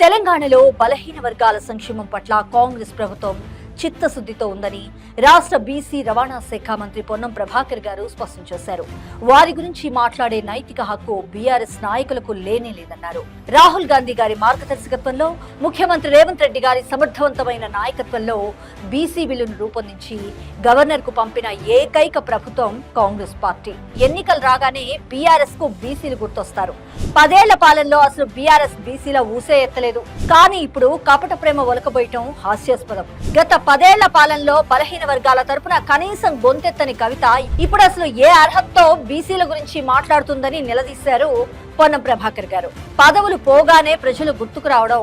తెలంగాణలో బలహీన వర్గాల సంక్షేమం పట్ల కాంగ్రెస్ ప్రభుత్వం చిత్తశుద్ధితో ఉందని రాష్ట్ర బీసీ రవాణా శాఖ మంత్రి పొన్నం ప్రభాకర్ గారు స్పష్టం చేశారు. వారి గురించి మాట్లాడే నైతిక హక్కు బీఆర్ఎస్ నాయకులకు లేనే లేదన్నారు. రాహుల్ గాంధీ గారి మార్గదర్శకత్వంలో ముఖ్యమంత్రి రేవంత్ రెడ్డి గారి సమర్థవంతమైన నాయకత్వంలో బీసీ బిల్లును రూపొందించి గవర్నర్కు పంపిన ఏకైక ప్రభుత్వం కాంగ్రెస్ పార్టీ. ఎన్నికలు రాగానే బీఆర్ఎస్కు బీసీలు గుర్తొస్తారు. పదేళ్ళ పాలనలో అసలు బీఆర్ఎస్ బీసీల ఊసే ఎత్తలేదు. కానీ ఇప్పుడు కపట ప్రేమ ఒలకబోయటం హాస్యాస్పదం. గత పదేళ్ళ పాలనలో బలహీన వర్గాల తరపున కనీసం గొంతెత్తని కవిత ఇప్పుడు అసలు ఏ అర్హతతో బీసీల గురించి మాట్లాడుతుందని నిలదీశారు పొన్నం ప్రభాకర్ గారు. పదవులు పోగానే ప్రజలు గుర్తుకు రావడం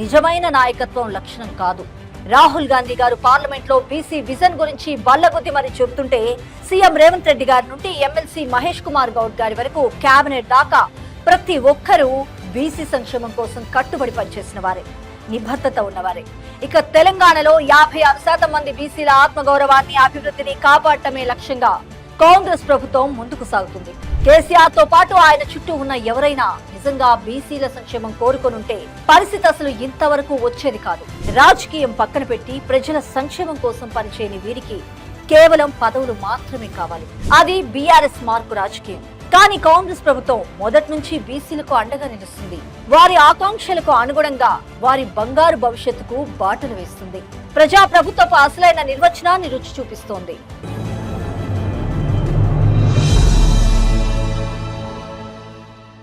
నిజమైన నాయకత్వం లక్షణం కాదు. రాహుల్ గాంధీ గారు పార్లమెంట్లో బీసీ విజన్ గురించి బల్లగుద్ది మరి చెబుతుంటే సీఎం రేవంత్ రెడ్డి గారి నుండి ఎమ్మెల్సీ మహేష్ కుమార్ గౌడ్ గారి వరకు కేబినెట్ దాకా ప్రతి ఒక్కరూ బీసీ సంక్షేమం కోసం కట్టుబడి పనిచేసిన వారే. నిబద్ధత ఉన్నవారే. ఇక తెలంగాణలో యాభై ఆరు శాతం మంది బీసీల ఆత్మగౌరవాన్ని అభివృద్ధిని కాపాడటమే లక్ష్యంగా కాంగ్రెస్ ప్రభుత్వం ముందుకు సాగుతుంది. కేసీఆర్తో పాటు ఆయన చుట్టూ ఉన్న ఎవరైనా నిజంగా బీసీల సంక్షేమం కోరుకొనుంటే పరిస్థితి అసలు ఇంతవరకు వచ్చేది కాదు. రాజకీయం పక్కన పెట్టి ప్రజల సంక్షేమం కోసం పనిచేయని వీరికి కేవలం పదవులు మాత్రమే కావాలి. అది బీఆర్ఎస్ మార్పు రాజకీయం. కానీ కాంగ్రెస్ ప్రభుత్వం మొదటి నుంచి బీసీలకు అండగా నిలుస్తుంది. వారి ఆకాంక్షలకు అనుగుణంగా వారి బంగారు భవిష్యత్తుకు బాటలు వేస్తుంది. ప్రజా ప్రభుత్వపు అసలైన నిర్వచనాన్ని రుచి చూపిస్తోంది.